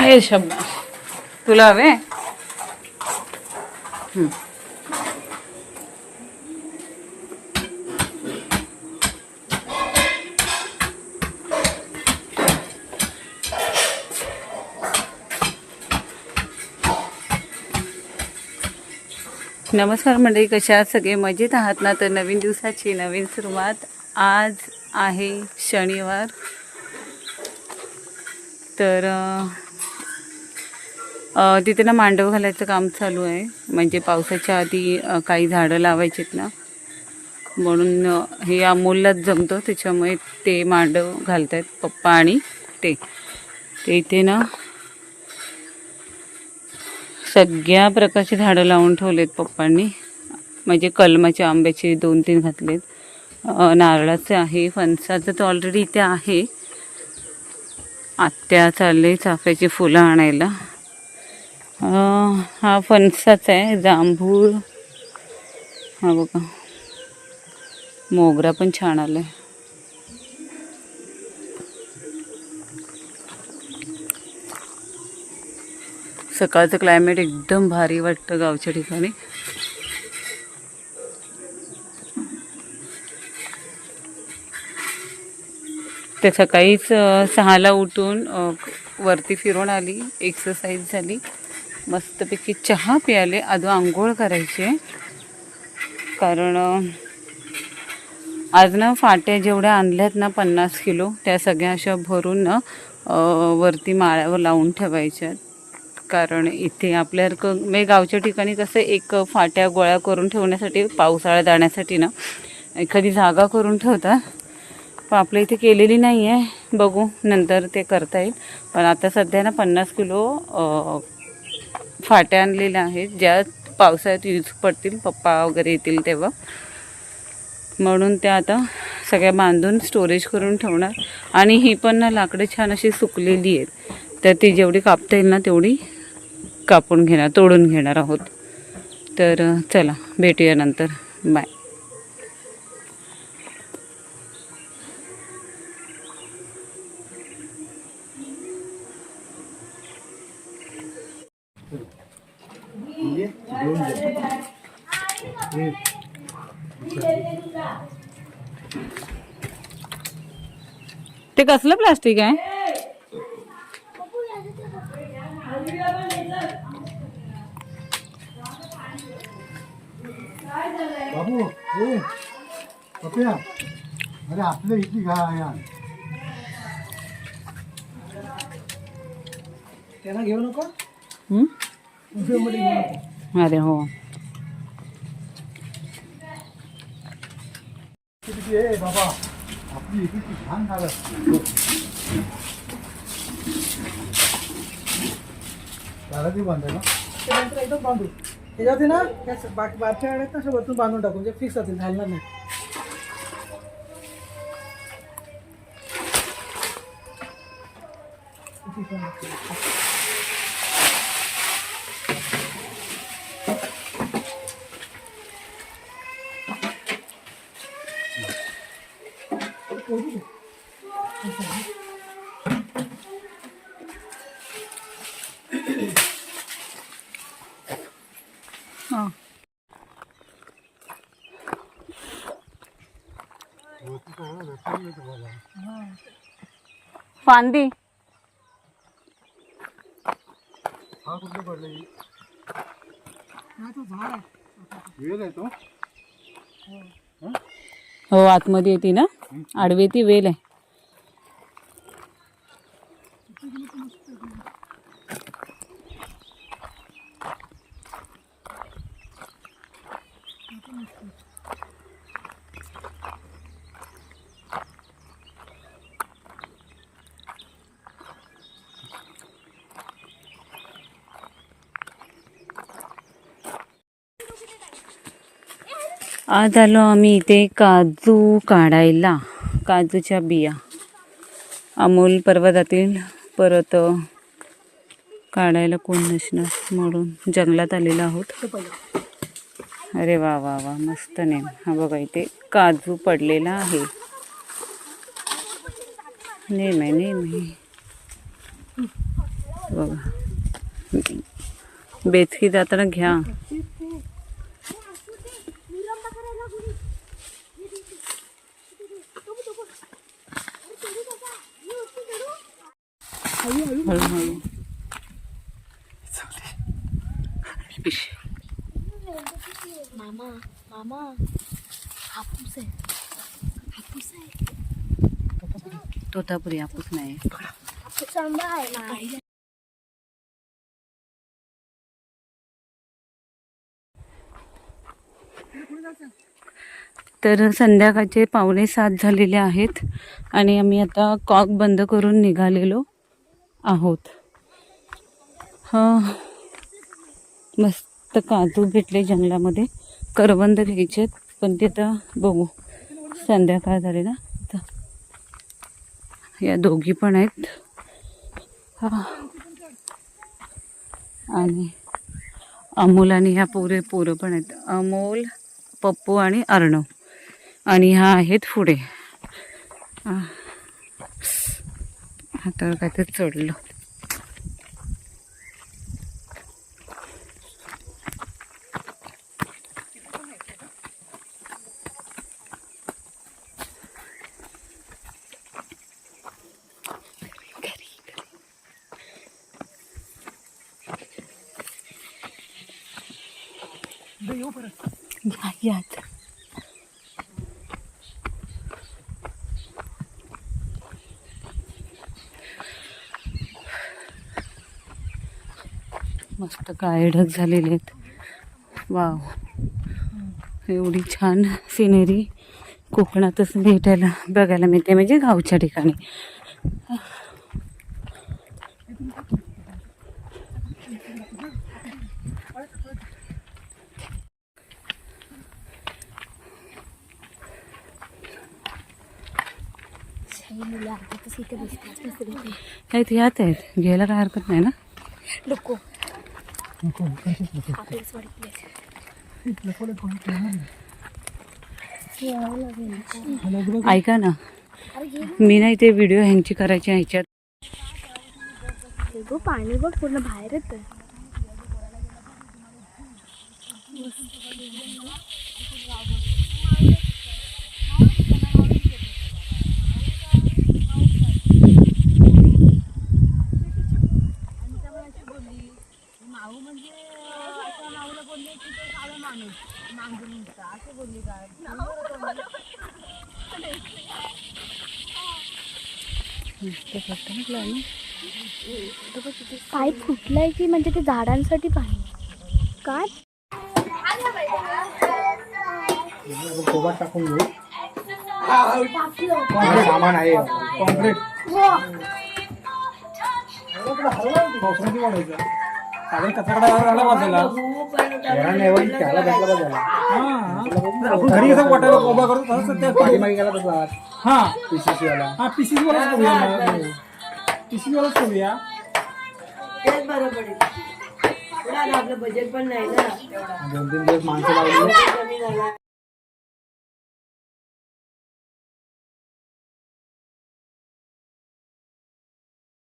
आहे शब्द. तुला हवे? नमस्कार मंडळी कशा आहात? सगळे मजेत आहात ना? तर नवीन दिवसाची नवीन सुरुवात आज आहे शनिवार. तर तिथे ना मांडव घालायचं काम चालू आहे. म्हणजे पावसाच्या आधी काही झाडं लावायचीत ना. म्हणून हे अमोललाच जमतं. त्याच्यामुळे ते मांडव घालत आहेत पप्पा आणि ते. ते इथे ना सगळ्या प्रकारची झाडं लावून ठेवलेत पप्पांनी. म्हणजे कलमाचे आंब्याचे दोन तीन घातलेत. नारळाचे आहे फणसाचं तर ऑलरेडी इथे आहे. आत्या चालले चाफ्याची फुलं आणायला. हा फणसाचा आहे जांभूळ. हा बघा. मोगरा पण छान आला आहे सकाळचं क्लायमेट एकदम भारी वाटतं गावच्या ठिकाणी. ते सकाळीच सहाला उठून वरती फिरून आली एक्सरसाइज झाली. मस्तपैकी चहा प्याले अजून आंघोळ करायची. आहे कारण आज ना फाट्या जेवढ्या आणल्यात ना पन्नास किलो त्या सगळ्या अशा भरून ना वरती माळ्यावर लावून ठेवायच्या कारण इथे आपल्यासारखं म्हणजे गावच्या ठिकाणी कसं एक फाट्या गोळ्या करून ठेवण्यासाठी पावसाळ्यात जाण्यासाठी ना एखादी जागा करून ठेवतात. पण आपल्या इथे केलेली नाही आहे. बघू नंतर ते करता येईल. पण आता सध्या ना पन्नास किलो फाट्या आणलेल्या आहेत. ज्या पावसाळ्यात यूज पडतील पप्पा वगैरे येतील तेव्हा. म्हणून त्या आता सगळ्या बांधून स्टोरेज करून ठेवणार. आणि ही पण ना लाकडं छान अशी सुकलेली आहेत. तर ती जेवढी कापता येईल ना तेवढी कापून घेणार तोडून घेणार आहोत. तर चला भेटूया नंतर. बाय. ते कसलं प्लास्टिक आहे? बाबू ए पप्या अरे आपल्या इथली घा या त्यांना घेऊ नको? हं? नको. अरे हो. ए बाबा? आपली इकडची छान झालं. झालं ती बांधायला बांधू. त्याच्यावरती ना त्या बाकी बारच्या आहेत ना वरतून बांधून टाकू म्हणजे फिक्स जातील घालणार नाही. हां फांदी. हो आतमध्ये येते ना? आडवे ती वेल आहे. आज आलो आम्ही इथे काजू काढायला काजूच्या बिया. अमोल पर्वतातील परत काढायला कोण नसणार म्हणून जंगलात आलेलो आहोत. अरे वा वा वा मस्त नेम. हा बघा इथे काजू पडलेला आहे. नेम आहे नेम आहे. बघा. बेचकी जाताना घ्या. हळूहळू मामा मामा हापूस आहे हापूस आहे तोतापुरी हापूस नाही हापूस आंबा आहे तर संध्याकाळचे पावणे सात झालेले आहेत आणि आम्ही आता कॉक बंद करून निघालेलो. आहोत. हा. मस्त काजू भेटले जंगलामध्ये. करवंद घ्यायचे पण ते बघू. संध्याकाळ झाली ना. तर या दोघी पण आहेत. हां. आणि अमोल आणि ह्या पोरे पोरं पण आहेत. अमोल पप्पू आणि अर्णव. आणि ह्या आहेत पुढे. हातावर काहीतरी चढलं. या यात मस्त काळे ढग झालेले आहेत. वाव. एवढी छान सिनेरी कोकणातच भेटायला बघायला मिळते म्हणजे गावच्या ठिकाणी. आहेत यात आहेत. घ्यायला काय हरकत नाही ना? वाटले ऐका ना. मी नाही ते व्हिडिओ ह्यांची करायची ह्याच्यात. पाणी बघ पूर्ण बाहेर येत पाईप फुटलाय की म्हणजे ते झाडांसाठी पाणी? काय? टाकून घेऊ सामान आहे कॉन्क्रीट राहिला बाजूला आपण घरी कसं वाटायला उभा करतो तसंच त्या पाठीमागे गेला तसा हा. पीसीसी वाला. हा पीसीसी वालाच करूया पीसीसी वालाच करूया तेच बरं पडेल पुढे आता आपलं बजेट पण नाही ना. तेवढा दोन तीन दिवस माणसं झाला.